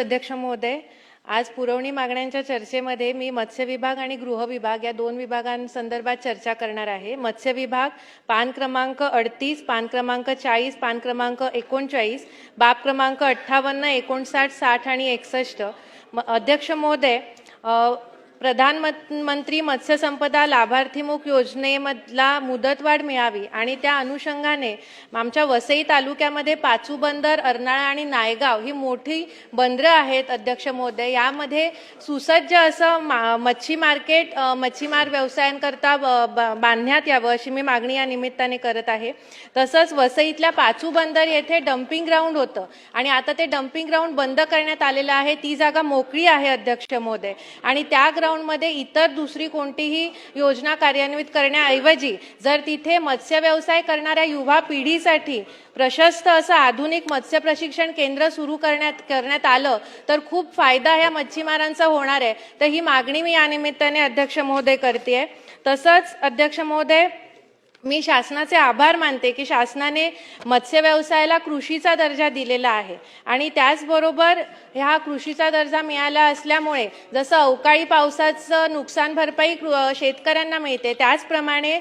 अध्यक्ष महोदय आज पुरवणी मागण्यांच्या चर्चेमध्ये मी मत्स्य विभाग आणि गृह विभाग या दोन विभागांसंदर्भात चर्चा करणार आहे. मत्स्य विभाग पान क्रमांक अडतीस पान क्रमांक चाळीस पान क्रमांक एकोणचाळीस बाब क्रमांक अठ्ठावन्न एकोणसाठ साठ आणि एकसष्ट. म- अध्यक्ष महोदय प्रधानमंत्री मत्स्य संपदा लाभार्थीमुख योजनेमधला मुदतवाढ मिळावी आणि त्या अनुषंगाने आमच्या वसई तालुक्यामध्ये पाचू बंदर अर्नाळा आणि नायगाव ही मोठी बंदरं आहेत अध्यक्ष महोदय. यामध्ये सुसज्ज असं मा- मच्छी मार्केट मच्छीमार व्यवसायांकरता ब- ब- बांधण्यात यावं अशी मी मागणी या निमित्ताने करत आहे. तसंच वसईतल्या पाचू बंदर येथे डम्पिंग ग्राउंड होतं आणि आता ते डम्पिंग ग्राउंड बंद करण्यात आलेलं आहे. ती जागा मोकळी आहे अध्यक्ष महोदय. आणि त्या ग्राउंडमध्ये इतर दुसरी कोणतीही योजना कार्यान्वित करण्याऐवजी जर तिथे मत्स्य व्यवसाय करणाऱ्या युवा पिढीसाठी प्रशस्त असं आधुनिक मत्स्य प्रशिक्षण केंद्र सुरू करण्यात करण्यात आलं तर खूप फायदा ह्या मच्छीमारांचा होणार आहे. तर ही मागणी मी या निमित्ताने अध्यक्ष महोदय करते तसंच अध्यक्ष महोदय मी शासनाचे आभार मानते की शासनाने मत्स्य व्यवसायाला कृषीचा दर्जा दिलेला आहे. आणि त्याचबरोबर ह्या कृषीचा दर्जा मिळाला असल्यामुळे जसं अवकाळी पावसाचं नुकसान भरपाई शेतकऱ्यांना मिळते त्याचप्रमाणे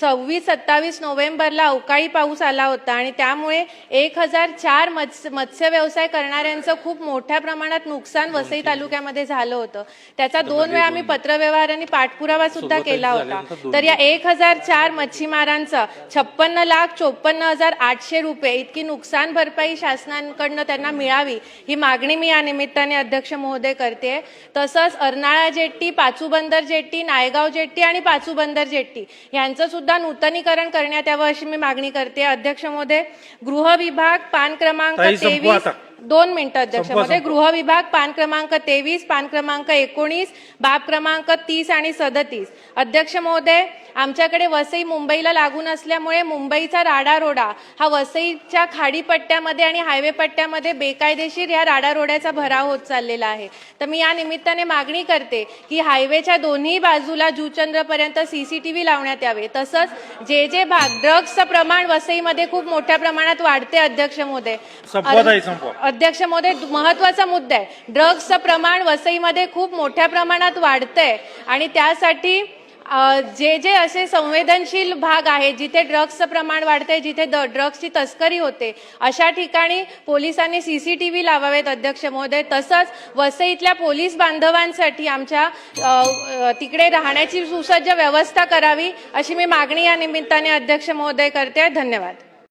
सव्वीस सत्तावीस नोव्हेंबरला अवकाळी पाऊस आला होता आणि त्यामुळे एक हजार चार मत्स्य मत्स्य व्यवसाय करणाऱ्यांचं खूप मोठ्या प्रमाणात नुकसान वसई तालुक्यामध्ये झालं होतं. त्याचा दोन वेळा आम्ही पत्रव्यवहार आणि पाठपुरावा सुद्धा केला होता. तर या एक हजार चार मच्छीमारांचा छप्पन्न लाख चोपन्न हजार आठशे रुपये इतकी नुकसान भरपाई शासनाकडनं त्यांना मिळावी ही मागणी मी या निमित्ताने अध्यक्ष महोदय करते तसंच अर्नाळा जेट्टी पाचू बंदर जेट्टी नायगाव जेट्टी आणि पाचू बंदर जेट्टी यांचं सुद्धा नूतनीकरण करण्यात यावं अशी मी मागणी करते अध्यक्ष महोदय गृह विभाग पान क्रमांक तेवीस. दोन मिनिटं अध्यक्ष संपवा. गृह विभाग पान क्रमांक तेवीस पान क्रमांक एकोणीस बाब क्रमांक तीस आणि सदतीस. अध्यक्ष महोदय आमच्याकडे वसई मुंबईला लागून असल्यामुळे मुंबईचा राडा रोडा हा वसईच्या खाडी पट्ट्यामध्ये आणि हायवे पट्ट्यामध्ये बेकायदेशीर या राडा रोड्याचा भराव होत चाललेला आहे. तर मी या निमित्ताने मागणी करते की हायवेच्या दोन्ही बाजूला जुचंद्रपर्यंत सीसीटीव्ही लावण्यात यावे. तसंच जे जे भाग ड्रग्सचं प्रमाण वसईमध्ये खूप मोठ्या प्रमाणात वाढते अध्यक्ष महोदय. अध्यक्ष महोदय महत्त्वाचा मुद्दा आहे. ड्रग्सचं प्रमाण वसईमध्ये खूप मोठ्या प्रमाणात वाढतंय. आणि त्यासाठी जे जे असे संवेदनशील भाग आहे जिथे ड्रग्सचं प्रमाण वाढतंय जिथे द- ड्रग्सची तस्करी होते अशा ठिकाणी पोलिसांनी सी सी टी व्ही लावावेत अध्यक्ष महोदय. तसंच वसईतल्या पोलीस बांधवांसाठी आमच्या तिकडे राहण्याची सुसज्ज व्यवस्था करावी अशी मी मागणी या निमित्ताने अध्यक्ष महोदय करते. धन्यवाद.